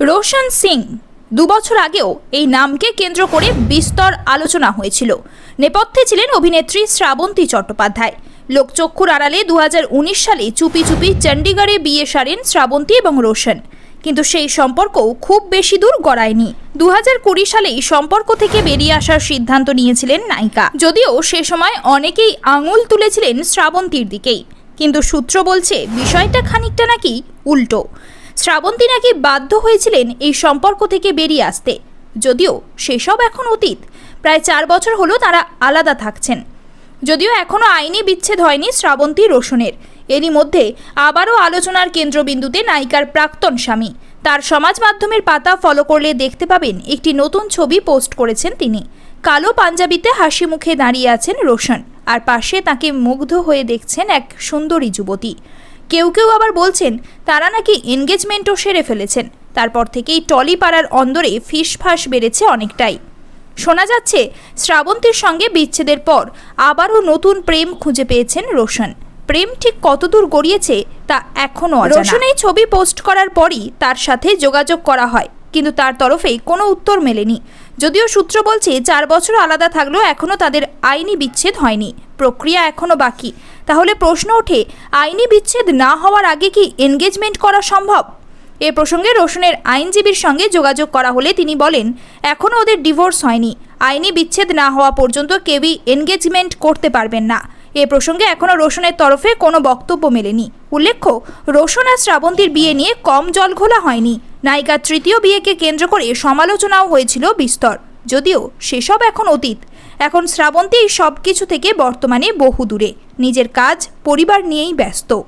রোশন সিং দুবছর আগেও এই নামকে কেন্দ্র করে বিস্তর আলোচনা হয়েছিল। নেপথ্যে ছিলেন অভিনেত্রী শ্রাবন্তী চট্টোপাধ্যায়। লোকচক্ষুর আড়ালে দু হাজার উনিশ সালে চুপি চুপি চণ্ডীগড়ে বিয়ে সারেন শ্রাবন্তী এবং রোশন। কিন্তু সেই সম্পর্কও খুব বেশি দূর গড়ায়নি। দু কুড়ি সালেই সম্পর্ক থেকে বেরিয়ে আসার সিদ্ধান্ত নিয়েছিলেন নায়িকা। যদিও সে সময় অনেকেই আঙুল তুলেছিলেন শ্রাবন্তীর দিকেই। কিন্তু সূত্র বলছে, বিষয়টা খানিকটা নাকি উল্টো। শ্রাবন্তী নাকি বাধ্য হয়েছিলেন এই সম্পর্ক থেকে বেরিয়ে আসতে। যদিও সেসব এখন অতীত। প্রায় চার বছর হলো তারা আলাদা থাকছেন। যদিও এখনও আইনি বিচ্ছেদ হয়নি শ্রাবন্তী রোশনের। এরই মধ্যে আবারও আলোচনার কেন্দ্রবিন্দুতে নায়িকার প্রাক্তন স্বামী। তার সমাজ মাধ্যমের পাতা ফলো করলে দেখতে পাবেন একটি নতুন ছবি পোস্ট করেছেন তিনি। কালো পাঞ্জাবিতে হাসি মুখে দাঁড়িয়ে আছেন রোশন। আর পাশে তাকে মুগ্ধ হয়ে দেখছেন এক সুন্দরী যুবতী। কেউ কেউ আবার বলছেন, তারা নাকি এনগেজমেন্টও সেরে ফেলেছেন। তারপর থেকেই টলি পাড়ার অন্দরে ফিস ফিসফাস বেড়েছে অনেকটাই। শোনা যাচ্ছে, শ্রাবন্তীর সঙ্গে বিচ্ছেদের পর আবারও নতুন প্রেম খুঁজে পেয়েছেন রোশন। প্রেম ঠিক কতদূর গড়িয়েছে তা এখনও রোশন এই ছবি পোস্ট করার পরই তার সাথে যোগাযোগ করা হয়। কিন্তু তার তরফে কোনো উত্তর মেলেনি। যদিও সূত্র বলছে, চার বছর আলাদা থাকলেও এখনও তাদের আইনি বিচ্ছেদ হয়নি। প্রক্রিয়া এখনও বাকি। তাহলে প্রশ্ন ওঠে, আইনি বিচ্ছেদ না হওয়ার আগে কি এনগেজমেন্ট করা সম্ভব? এ প্রসঙ্গে রোশনের আইনজীবীর সঙ্গে যোগাযোগ করা হলে তিনি বলেন এখনও ওদের ডিভোর্স হয়নি। আইনি বিচ্ছেদ না হওয়া পর্যন্ত কেউই এনগেজমেন্ট করতে পারবেন না। এ প্রসঙ্গে এখনও রোশনের তরফে কোনো বক্তব্য মেলেনি। উল্লেখ্য, রোশন আর শ্রাবন্তীর বিয়ে নিয়ে কম জল ঘোলা হয়নি। নায়িকার তৃতীয় বিয়েকে কেন্দ্র করে সমালোচনাও হয়েছিল বিস্তর। যদিও সেসব এখন অতীত। এখন শ্রাবন্তী সব কিছু থেকে বর্তমানে বহু দূরে নিজের কাজ, পরিবার নিয়েই ব্যস্ত।